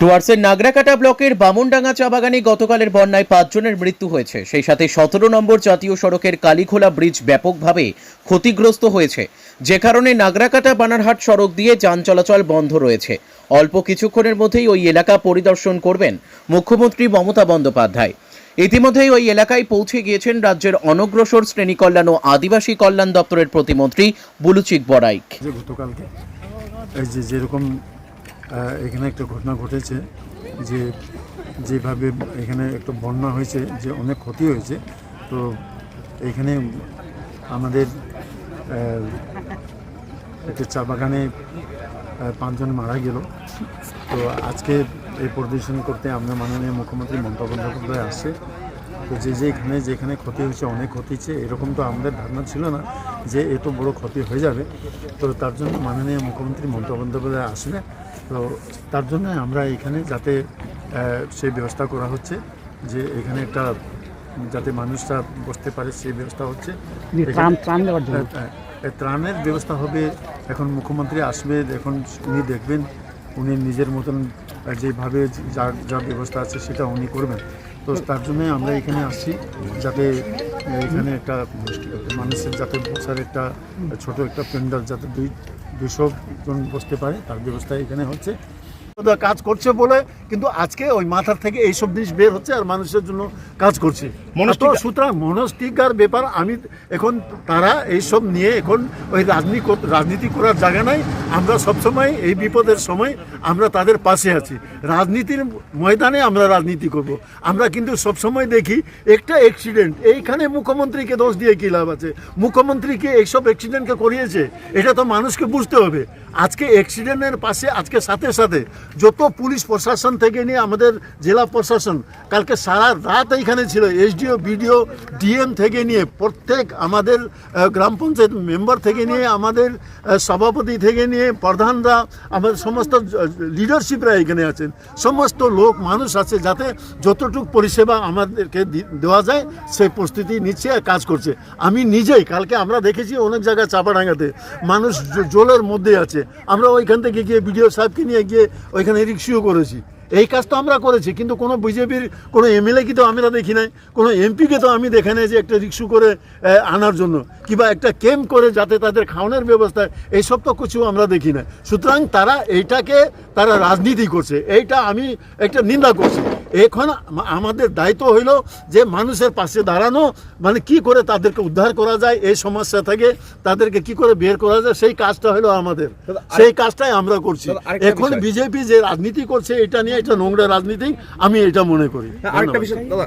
ডুয়ার্সের নাগরাকাটা ব্লকের বামনডাঙ্গা চা বাগানে গতকালের বন্যায় পাঁচজনের মৃত্যু হয়েছে। সেই সাথে সতেরো নম্বর জাতীয় সড়কের কালীখোলা ব্রিজ ব্যাপকভাবে ক্ষতিগ্রস্ত হয়েছে। যে কারণে নাগরাকাটা বানারহাট সড়ক দিয়ে যান চলাচল বন্ধ রয়েছে। অল্প কিছুক্ষণের মধ্যেই ওই এলাকা পরিদর্শন করবেন মুখ্যমন্ত্রী মমতা বন্দ্যোপাধ্যায়। ইতিমধ্যেই ওই এলাকায় পৌঁছে গিয়েছেন রাজ্যের অনগ্রসর শ্রেণি কল্যাণ ও আদিবাসী কল্যাণ দপ্তরের প্রতিমন্ত্রী বুলুচিক বড়াইক। গতকালকে এই যে যেরকম এখানে একটা ঘটনা ঘটেছে যে যেভাবে এখানে একটা বন্যা হয়েছে, যে অনেক ক্ষতি হয়েছে। তো এখানে আমাদের একটা চা বাগানে পাঁচজন মারা গেল। তো আজকে এই পরিদর্শন করতে আমরা মাননীয় মুখ্যমন্ত্রী মমতা বন্দ্যোপাধ্যায় আসছে তো যে যেখানে যেখানে ক্ষতি হয়েছে, অনেক ক্ষতি হয়েছে, এরকম তো আমাদের ধারণা ছিল না। যে এত বড় ক্ষতি হয়ে যাবে তো তার জন্য মাননীয় মুখ্যমন্ত্রী মমতা বন্দ্যোপাধ্যায় আসবে। তো তার জন্য আমরা এখানে যাতে সেই ব্যবস্থা করা হচ্ছে যে এখানে একটা যাতে মানুষরা বসতে পারে সেই ব্যবস্থা হচ্ছে। ত্রাণের ব্যবস্থা হবে এখন মুখ্যমন্ত্রী আসবে এখন উনি দেখবেন উনি নিজের মতন যেভাবে যা যা ব্যবস্থা আছে সেটা উনি করবেন। তো তার জন্য আমরা এখানে আসছি যাতে এখানে একটা মানুষের যাতে বসার একটা, ছোট একটা পেন্ডাল যাতে দুই, দুশো জন বসতে পারে, তার ব্যবস্থা এখানে হচ্ছে। কাজ করছে বলে কিন্তু আজকে ওই মাথার থেকে এইসব জিনিস বের হচ্ছে আর মানুষের জন্য কাজ করছে। তো সুতরাং মনস্টিকার ব্যাপার আমি এখন তারা এইসব নিয়ে এখন ওই রাজনীতি রাজনীতি করার জায়গা নাই। আমরা সবসময় এই বিপদের সময় আমরা তাদের পাশে আছি। রাজনীতির ময়দানে আমরা রাজনীতি করব। আমরা কিন্তু সবসময় দেখি একটা অ্যাক্সিডেন্ট এইখানে মুখ্যমন্ত্রীকে দোষ দিয়ে কী লাভ আছে? মুখ্যমন্ত্রীকে এইসব অ্যাক্সিডেন্টকে করিয়েছে? এটা তো মানুষকে বুঝতে হবে। আজকে অ্যাক্সিডেন্টের পাশে আজকে সাথে সাথে যত পুলিশ প্রশাসন থেকে নিয়ে আমাদের জেলা প্রশাসন, কালকে সারা রাত এইখানে ছিল, এসডিও, বিডিও, ডিএম থেকে নিয়ে প্রত্যেক আমাদের গ্রাম পঞ্চায়েত মেম্বার থেকে নিয়ে আমাদের সভাপতি থেকে নিয়ে প্রধানরা, আমাদের সমস্ত লিডারশিপরা এখানে আছেন। সমস্ত লোক, মানুষ আছে যাতে যতটুকু পরিষেবা আমাদেরকে দেওয়া যায় সেই প্রস্তুতি নিচ্ছে আর কাজ করছে। আমি নিজেই, কালকে আমরা দেখেছি অনেক জায়গায় চাপাডাঙ্গাতে, মানুষ জলের মধ্যে আছে। আমরা ওইখান থেকে গিয়ে বিডিও সাহেবকে নিয়ে গিয়ে ওইখানে রিক্সিও করেছি। এই কাজ তো আমরা করেছি কিন্তু কোনো বিজেপির কোনো এমএলএ কি তো আমরা দেখি নাই কোনো এমপিকে তো আমি দেখে নাই যে একটা রিক্সু করে আনার জন্য কিংবা একটা ক্যাম্প করে যাতে তাদের খাওয়ানোর ব্যবস্থা এইসব তো কিছু আমরা দেখি না সুতরাং তারা এইটাকে তারা রাজনীতি করছে এইটা আমি একটা নিন্দা করছি। এখন আমাদের দায়িত্ব হইল যে মানুষের পাশে দাঁড়ানো মানে কি করে তাদেরকে উদ্ধার করা যায় এই সমস্যা থেকে তাদেরকে কি করে বের করা যায় সেই কাজটা হলো আমাদের। সেই কাজটাই আমরা করছি। এখন বিজেপি যে রাজনীতি করছে এটা নিয়ে এটা নোংরা রাজনীতি আমি এটা মনে করি আরেকটা। বিষয় দাদা